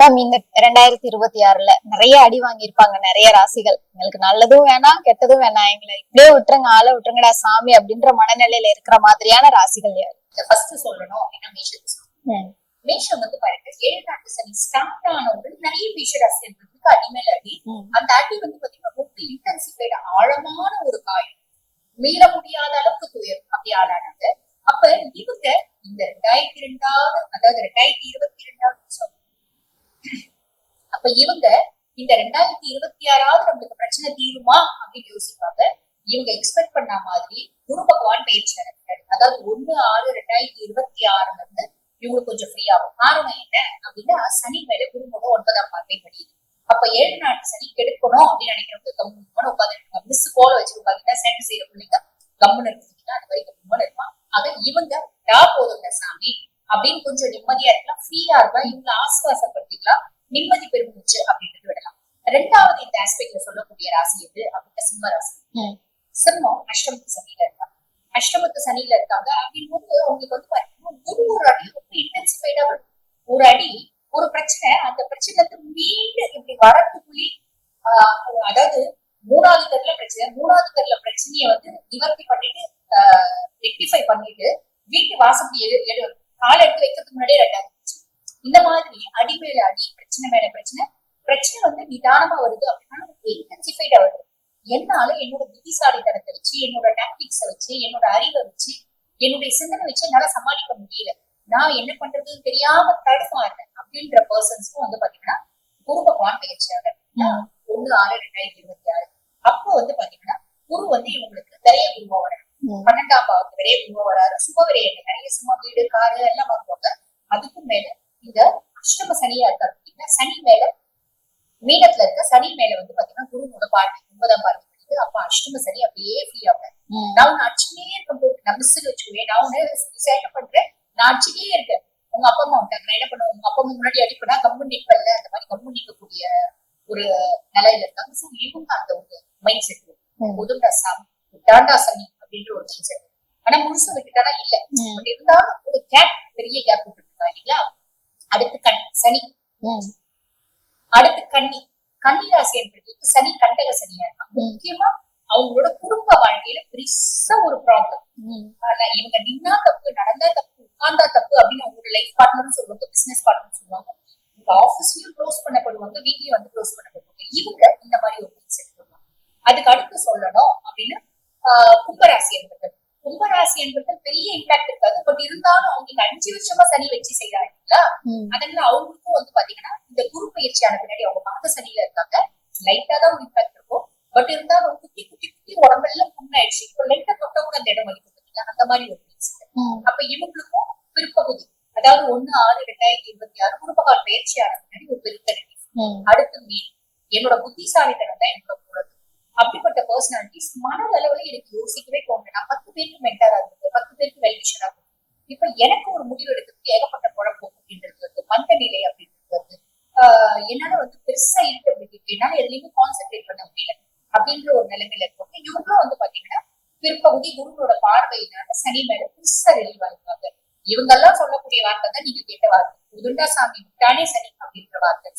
Ma'am இந்த ரெண்டாயிரத்தி இருபத்தி ஆறுல நிறைய அடி வாங்கியிருப்பாங்க நிறைய ராசிகள். எங்களுக்கு நல்லதும் வேணாம் கெட்டதும் வேணாம். எங்களை இப்படியே விட்டுருங்க ஆள விட்டுருங்கடா சாமி அப்படின்ற மனநிலையில இருக்கிற மாதிரியான ராசிகள் யாரு? ஃபர்ஸ்ட் சொல்லணும் அப்படின்னா மேஷத்துக்கு. மேஷம் வந்து பாருங்க ஏழு நாட்டு சனி ஸ்டார்ட் ஆனவங்க நிறைய மேஷ ராசிகளுக்கு அடி மேல அடி. அந்த அடி வந்து பாத்தீங்கன்னா ரொம்ப இன்டென்சிஃபைடு ஆழமான ஒரு காயம். மீள முடியாத அளவுக்கு துயர் அப்படி ஆளானாங்க அப்ப இவங்க இந்த ரெண்டாயிரத்தி ரெண்டாவது அதாவது ரெண்டாயிரத்தி இருபத்தி ரெண்டாவது. அப்ப இவங்க இந்த ரெண்டாயிரத்தி இருபத்தி ஆறாவது நம்மளுக்கு பிரச்சனை தீருமா அப்படின்னு யோசிப்பாங்க. இவங்க எக்ஸ்பெக்ட் பண்ண மாதிரி குரு பகவான் பயிற்சி நடக்கிறாரு அதாவது ஒண்ணு ஆறு ரெண்டாயிரத்தி இருபத்தி ஆறுல இருந்து இவங்களுக்கு கொஞ்சம் ஃப்ரீ ஆகும். காரணம் என்ன அப்படின்னா சனி மேல குருவோட ஒன்பதாம் பார்வை படியுது அப்ப ஏழு நாட்டு சனி கெடுக்கணும் அப்படின்னு நினைக்கிறவங்க கம்முன்னு உட்காந்து மிஸ் போல வச்சு உட்காந்துட்டா சேட்டை செய்யற பிள்ளைங்க? கம்முன்னு இருக்குதுன்னா அந்த மாதிரி கம்முன்னு இருப்பான். ஆக இவங்க டா போதுங்க சாமி அப்படின்னு கொஞ்சம் நிம்மதியா இருக்கலாம். ஃப்ரீயா இருக்கலாம் இவங்க ஆசுவாசப்படுத்திக்கலாம் நிம்மதி பெருமூச்சு அப்படின்றது விடலாம் ரெண்டாவது இந்த ஆஸ்பெக்ட்ல சொல்லக்கூடிய ராசி எது அப்படின்னா சிம்ம ராசி. சிம்மம் அஷ்டமத்து சனியில இருக்காங்க அஷ்டமத்து சனியில இருக்காங்க அப்படின் போது அவங்களுக்கு வந்து பாத்தீங்கன்னா ஒரு ஒரு அடி ரொம்ப இன்டென்சிஃபைடா வரும் ஒரு அடி ஒரு பிரச்சனை அந்த பிரச்சனை இருந்து மீண்டு இப்படி வரத்துக்குள்ளே ஆஹ் அதாவது மூணாவது தெருல பிரச்சனை மூணாவது தெருல பிரச்சனையை வந்து நிவர்த்தி பண்ணிட்டு ரெக்டிஃபை பண்ணிட்டு வீட்டு வாசப்படி எடு கால் எடுத்து வைக்கிறதுக்கு முன்னாடியே ரெண்டாவது. இந்த மாதிரி அடி மேல அடி பிரச்சனை மேல பிரச்சனை பிரச்சனை வந்து நிதானமா வருது அப்படின்னா வருது. என்னால என்னோட புத்திசாலித்தனத்தை வச்சு என்னோட டாக்டிக்ஸை வச்சு என்னோட அறிவை வச்சு என்னுடைய சிந்தனை வச்சு என்னால சமாளிக்க முடியல. நான் என்ன பண்றதுன்னு தெரியாம தடுமாறுறேன் அப்படின்ற பர்சன்ஸ்க்கும் வந்து பாத்தீங்கன்னா குரு பகவான் பயிற்சியாக ம். ஒண்ணு ஆறு ரெண்டாயிரத்தி இருபத்தி ஆறு. அப்போ வந்து பாத்தீங்கன்னா குரு வந்து இவங்களுக்கு நிறைய குருவா வராரு. பன்னெண்டாம் பாவத்து நிறைய குருவா வராரு. சுப நிறைய சும்மா வீடு காரு எல்லாம் வாங்குவாங்க. அதுக்கும் மேல இந்த அஷ்டம சனியா இருக்காரு அப்படின்னா சனி மேல மீனத்துல இருக்க சனி மேல வந்து பாத்தீங்கன்னா குருவோட பார்வை ஒன்பதாம் பார்வை படிக்குது அப்ப அஷ்டம சனி அப்படியே ஃப்ரீ ஆகும். ம். நான் உன்னை அடிச்சுட்டே இருக்கும் போது நான் மிஸ் வச்சுக்குவேன் நான் உன்னை சேட்டை பண்றேன். நான் அடிச்சுட்டே இருக்கேன். உங்க அப்பா அம்மா விட்டாங்க நான் என்ன பண்ணுவேன்? உங்க அப்பா அம்மா முன்னாடி அடிப்படா கம்மு நிற்பல்ல அந்த மாதிரி கம்மு நிற்கக்கூடிய ஒரு நிலையில இருக்காங்க. சோ இவங்க அந்த ஒரு மைண்ட் செட் ம். புதுண்டா சாமி விட்டாண்டா சனி அப்படின்ற ஒரு மைண்ட் செட் ஆனா முழுசா விட்டுட்டானா இல்ல. இருந்தாலும் ஒரு கேப் பெரிய கேப் விட்டுருக்காங்க இல்லைங்களா? அடுத்து கண் சனி. அடுத்து கன்னி. கன்னி ராசி என்பது சனி கண்டக சனியா இருக்காங்க. ம். முக்கியமா அவங்களோட குடும்ப வாழ்க்கையில பெருசா ஒரு ப்ராப்ளம். ஆனா இவங்க நின்னா தப்பு நடந்தா தப்பு உட்கார்ந்தா தப்பு அப்படின்னு அவங்களோட லைஃப் பார்ட்னரும் சொல்லுவாங்க பிசினஸ் பார்ட்னர் சொல்லுவாங்க. இவங்க ஆபீஸ்லயும் க்ளோஸ் பண்ணப்படுவாங்க வீட்லயும் வந்து க்ளோஸ் பண்ணப்படுவாங்க. இவங்க இந்த மாதிரி ஒரு செட் பண்ணுவாங்க அதுக்கு அடுத்து சொல்லணும் அப்படின்னா கும்பராசி என்பது. கும்பராசி என்பது பெரிய இம்பாக்ட் இருக்காது பட் இருந்தாலும் அவங்களுக்கு அஞ்சு வருஷமா சனி வச்சு செய்யறாங்களா ம். அதனால அவங்களுக்கும் வந்து பாத்தீங்கன்னா இந்த குரு பயிற்சியான பின்னாடி அவங்க பாத சனியில இருக்காங்க. லைட்டா தான் ஒரு இம்பாக்ட் இருக்கும். பட் இருந்தாலும் குட்டி குட்டி குட்டி உடம்பெல்லாம் புண்ணாயிடுச்சு. இப்போ லைட்டா தொட்ட கூட அந்த இடம் பாத்தீங்களா? அந்த மாதிரி ஒரு. அப்ப இவங்களுக்கும் பிற்பகுதி அதாவது ஒண்ணு ஆறு ரெண்டாயிரத்தி இருபத்தி ஆறு குருபகால் பயிற்சியான பின்னாடி ஒரு பெருத்த. அடுத்து மீன். என்னோட புத்திசாலித்தனம் தான் என்னோட கூடது அப்படிப்பட்ட பர்சனாலிட்டிஸ் மனதளவுல எனக்கு யோசிக்கவே தோணுது நான் பத்து பேருக்கு மென்டரா இருந்தது பத்து பேருக்கு வெல்விஷரா இருந்தது இப்ப எனக்கு ஒரு முடிவு எடுக்கிறதுக்கு ஏகப்பட்ட குழப்பம் அப்படின்றது வருது மந்த நிலை அப்படின்றது வருது ஆஹ் என்னால வந்து பெருசா இருக்கு அப்படின்னு என்னால எதுலையுமே கான்சென்ட்ரேட் பண்ண முடியல. அப்படின்ற ஒரு நிலைமையில இருக்கும் இவங்களும் வந்து பாத்தீங்கன்னா பிற்பகுதி குருவோட பார்வையினால சனி மேல பெருசா வெளிவாங்க இவங்க எல்லாம் சொல்லக்கூடிய வார்த்தை தான் நீங்க கேட்ட வார்த்தை. உதுண்டா சாமி விட்டானே சனி அப்படின்ற வார்த்தை.